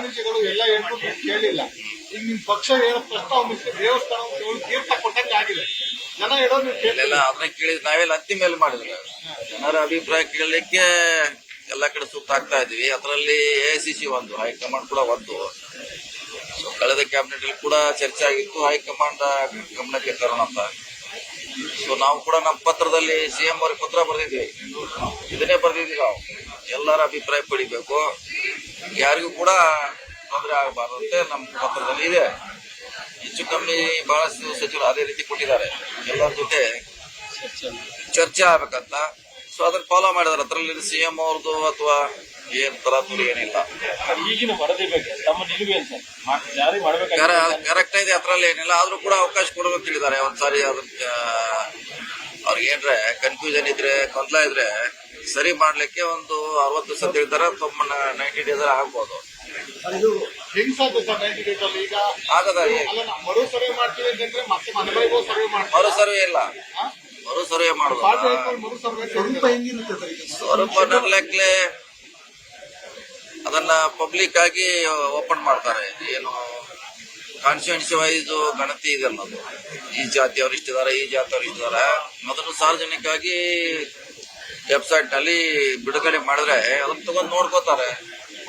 ಸ್ವಾಮೀಜಿಗಳು ಎಲ್ಲ ಹೇಳ್ಕೊಂಡು ಕೇಳಿಲ್ಲ. ಈಗ ನಿಮ್ ಪಕ್ಷ ಹೇಳೋ ಪ್ರಸ್ತಾವ ದೇವಸ್ಥಾನ ಹೇಳಿ ತೀರ್ಥ ಕೊಟ್ಟಂಗೆ ಆಗಿದೆ. ಜನ ಹೇಳೋದು ನೀವು ಕೇಳಿಲ್ಲ ಅದನ್ನ ಕೇಳಿದ್ ನಾವೆಲ್ಲ ಅತ್ತಿ ಮೇಲೆ ಮಾಡಿದ್ರೆ ಜನರ ಅಭಿಪ್ರಾಯ ಕೇಳಲಿಕ್ಕೆ ಎಲ್ಲ ಕಡೆ ಸುತ್ತಾಗ್ತಾ ಇದ್ವಿ ಅದರಲ್ಲಿ ಎ ಸಿ ಸಿ ಒಂದು, ಹೈಕಮಾಂಡ್ ಕೂಡ ಒಂದು. ಕಳೆದ ಕ್ಯಾಬಿನೆಟ್ ಅಲ್ಲಿ ಕೂಡ ಚರ್ಚೆ ಆಗಿತ್ತು. ಹೈಕಮಾಂಡ್ ಗಮನಕ್ಕೆ ತರೋಣ ಅಂತ ಸೊ ನಾವು ಕೂಡ ನಮ್ಮ ಪತ್ರದಲ್ಲಿ ಸಿಎಂ ಅವ್ರಿಗೆ ಪತ್ರ ಬರೆದಿದ್ವಿ. ಇದನ್ನೇ ಬರೆದಿದ್ವಿ ನಾವು. ಎಲ್ಲರ ಅಭಿಪ್ರಾಯ ಪಡಿಬೇಕು. ಯಾರಿಗೂ ಕೂಡ ತೊಂದರೆ ಆಗಬಾರ್ದು ಅಂತ ನಮ್ಮ ಪತ್ರದಲ್ಲಿ ಇದೆ. ಹೆಚ್ಚು ಕಮ್ಮಿ ಬಹಳಷ್ಟು ಸಚಿವರು ಅದೇ ರೀತಿ ಕೊಟ್ಟಿದ್ದಾರೆ. ಎಲ್ಲರ ಜೊತೆ ಚರ್ಚೆ ಆಗ್ಬೇಕಂತ. ಸೊ ಅದನ್ನ ಫಾಲೋ ಮಾಡಿದಾರೆ ಅದರಲ್ಲಿ ಸಿಎಂ ಅವ್ರದ್ದು ಅಥವಾ ಏನ್ ತರಾತುರಿ ಏನಿಲ್ಲ. ಈಗಿನ ವರದಿ ಬಗ್ಗೆ ತಮ್ಮ ನಿಲುವು ಕರೆಕ್ಟ್ ಇದೆ ಅದ್ರಲ್ಲಿ ಏನಿಲ್ಲ. ಆದ್ರೂ ಕೂಡ ಅವಕಾಶ ಕೊಡಬೇಕು ಹೇಳಿದ್ದಾರೆ. ಒಂದ್ಸಾರಿ ಅದಕ್ಕೆ ಅವ್ರಿಗೆ ಏನ್ರೆ ಕನ್ಫ್ಯೂಷನ್ ಇದ್ರೆ ಗೊಂದಲ ಇದ್ರೆ ಸರಿ ಮಾಡ್ಲಿಕ್ಕೆ ಒಂದು ಅರವತ್ತು ದಿವಸ ಅಂತ ಹೇಳ್ತಾರೆ ತಮ್ಮನ್ನ ನೈಂಟಿ ಡೇಸ್ ಆಗ್ಬೋದು. ಆಗದ ಮರು ಸರ್ವೆ ಮಾಡ್ತೀವಿ ಅಂತಂದ್ರೆ ಮತ್ತೆ ಮನೆ ಬಾಯಿಗೂ ಸರ್ವೆ ಮರು ಮಾಡ್ತೀವಿ ಸರ್ವೆ ಇಲ್ಲ. ಮರು ಸರ್ವೆ ಮಾಡುದು. ನರ್ಲೆಕ್ಲೆ ಅದನ್ನ ಪಬ್ಲಿಕ್ ಆಗಿ ಓಪನ್ ಮಾಡ್ತಾರೆ. ಏನು ಕಾನ್ಸ್ಟಿಟ್ಯೂನ್ಸಿ ವೈಸ್ ಗಣತಿ ಇದೆ ಅನ್ನೋದು. ಈ ಜಾತಿಯವರು ಇಷ್ಟಿದ್ದಾರೆ ಈ ಜಾತಿಯವರು ಇಷ್ಟಿದ್ದಾರೆ ಮೊದಲು ಸಾರ್ವಜನಿಕವಾಗಿ ವೆಬ್ಸೈಟ್ನಲ್ಲಿ ಬಿಡುಗಡೆ ಮಾಡಿದ್ರೆ ಅದನ್ನ ತಗೊಂಡ್ ನೋಡ್ಕೋತಾರೆ.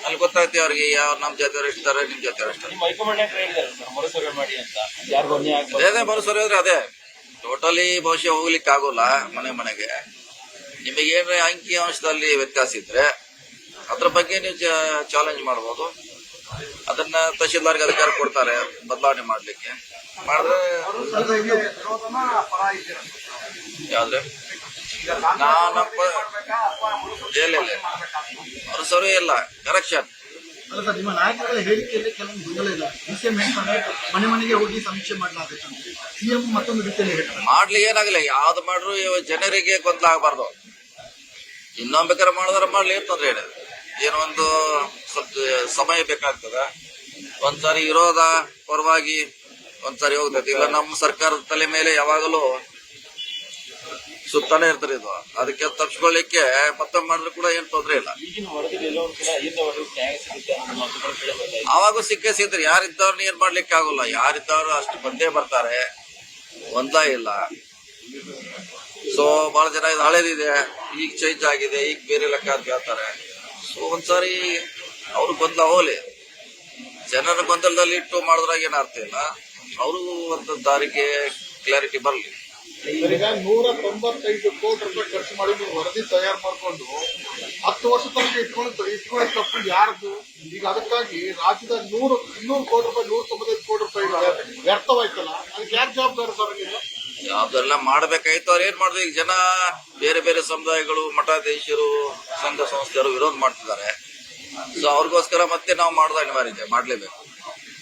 ಅಲ್ಲಿ ಗೊತ್ತಾಗ್ತಿ ಅವ್ರಿಗೆ ಯಾವ ನಮ್ ಜಾತಿಯವರು ಇಷ್ಟಿದ್ದಾರೆ ನಿಮ್ ಜಾತಿಯವರು ಇಷ್ಟಾರೆ ಅದೇ ಅದೇ ಮರು ಅದೇ. ಟೋಟಲಿ ಬಹುಶಃ ಹೋಗ್ಲಿಕ್ಕೆ ಆಗೋಲ್ಲ ಮನೆ ಮನೆಗೆ. ನಿಮಗೆ ನಿಮಗೇನು ಅಂಕಿ ಅಂಶದಲ್ಲಿ ವ್ಯತ್ಯಾಸ ಇದ್ರೆ ಅದ್ರ ಬಗ್ಗೆ ನೀವು ಚಾಲೆಂಜ್ ಮಾಡ್ಬೋದು. ಅದನ್ನ ತಹಶೀಲ್ದಾರ್ಗೆ ಅಧಿಕಾರ ಕೊಡ್ತಾರೆ ಬದಲಾವಣೆ ಮಾಡ್ಲಿಕ್ಕೆ. ಮಾಡಿದ್ರೆ ಯಾವ್ದ್ರೆ ನಾನಪ್ಪ ಇಲ್ಲ ಇಲ್ಲ ಅವ್ರ ಕರೆಕ್ಷನ್ ಸರ್ ನಿಮ್ಮ ನಾಯಕರುಗಳ ಹೇಳಿಕೆಯಲ್ಲಿ ಕೆಲವೊಂದು ಗೊಂದಲ ಇಲ್ಲ ಡಿಸಿಎಂ ಹೇಳ್ತಾರೆ ಮನೆ ಮನೆಗೆ ಹೋಗಿ ಸಮೀಕ್ಷೆ ಮಾಡಲಾಗುತ್ತೆ ಅಂತ. ಸಿಎಂ ಮತ್ತೊಂದು ರೀತಿಯಲ್ಲಿ ಹೇಳ್ತಾರೆ. ಮಾಡ್ಲಿ ಏನಾಗಲ್ಲ ಯಾವ್ದು ಮಾಡ್ರು ಜನರಿಗೆ ಗೊಂದಲ ಆಗಬಾರ್ದು. ಬೇಕಾದ್ರೆ ಮಾಡಿದ್ರೆ ಮಾಡ್ಲಿ ತೊಂದ್ರೆ ಏನಿದೆ ಏನೋ ಸ್ವಲ್ಪ ಸಮಯ ಬೇಕಾಗ್ತದ. ಒಂದ್ಸಾರಿ ಇರೋದ ಪರವಾಗಿ ಒಂದ್ಸಾರಿ ಹೋಗ್ತೈತಿ. ಇಲ್ಲ ನಮ್ಮ ಸರ್ಕಾರದ ತಲೆ ಮೇಲೆ ಯಾವಾಗಲೂ ಸುತ್ತಾನೆ ಇರ್ತಾರೆ ಇದು. ಅದಕ್ಕೆ ತಪ್ಪಿಸ್ಕೊಳ್ಳಿಕ್ಕೆ ಮತ್ತೆ ಮಾಡಿದ್ರು ಕೂಡ ಏನ್ ತೊಂದರೆ ಇಲ್ಲ. ಅವಾಗ ಸಿಕ್ಕೇ ಸಿಗ್ತಾರೆ. ಯಾರಿದ್ದವ್ರನ್ನ ಏನ್ ಮಾಡ್ಲಿಕ್ಕೆ ಆಗೋಲ್ಲ. ಯಾರಿದ್ದವ್ರು ಅಷ್ಟು ಬಂದೇ ಬರ್ತಾರೆ. ಒಂದ ಇಲ್ಲ. ಸೊ ಬಹಳ ಜನ ಇದು ಹಳೇದಿದೆ. ಈಗ ಚೇಂಜ್ ಆಗಿದೆ. ಈಗ ಬೇರೆ ಲೆಕ್ಕ ಅಂತ ಹೇಳ್ತಾರೆ. ಸೊ ಒಂದ್ಸಾರಿ ಅವ್ರು ಗೊಂದಲ ಹೋಗಲಿ. ಜನರ ಗೊಂದಲದಲ್ಲಿ ಇಟ್ಟು ಮಾಡಿದ್ರಾಗ ಏನು ಅರ್ಥ ಇಲ್ಲ. ಅವರು ಒಂದು ದಾರಿಗೆ ಕ್ಲಾರಿಟಿ ಬರಲಿ. ಈಗ ನೂರ ತೊಂಬತ್ತೈದು ಕೋಟಿ ರೂಪಾಯಿ ಖರ್ಚು ಮಾಡಿ ನೀವು ವರದಿ ತಯಾರು ಮಾಡಿಕೊಂಡು ಹತ್ತು ವರ್ಷ ತನಕ ಇಟ್ಕೊಂಡು ಇಟ್ಕೊಳ್ಳೋ ತಪ್ಪು ಯಾರ್ದು? ಈಗ ಅದಕ್ಕಾಗಿ ರಾಜ್ಯದ ನೂರು ಇನ್ನೂರು ಕೋಟಿ ರೂಪಾಯಿ ನೂರ ತೊಂಬತ್ತೈದು ಕೋಟಿ ರೂಪಾಯಿ ವ್ಯರ್ಥವಾಯ್ತಲ್ಲ? ಅದಕ್ಕೆ ಯಾರು ಜವಾಬ್ದಾರಿ ಸರ್ ನೀವು? ಯಾವ್ದೆಲ್ಲ ಮಾಡ್ಬೇಕಾಯ್ತು. ಅವ್ರು ಏನ್ ಮಾಡಿದ್ರು ಈಗ ಜನ ಬೇರೆ ಬೇರೆ ಸಮುದಾಯಗಳು ಮಠಾಧೀಶರು ಸಂಘ ಸಂಸ್ಥೆಯರು ವಿರೋಧ ಮಾಡ್ತಿದ್ದಾರೆ. ಸೊ ಅವ್ರಿಗೋಸ್ಕರ ಮತ್ತೆ ನಾವು ಮಾಡೋದು ಅನಿವಾರ್ಯ ಮಾಡ್ಲೇಬೇಕು.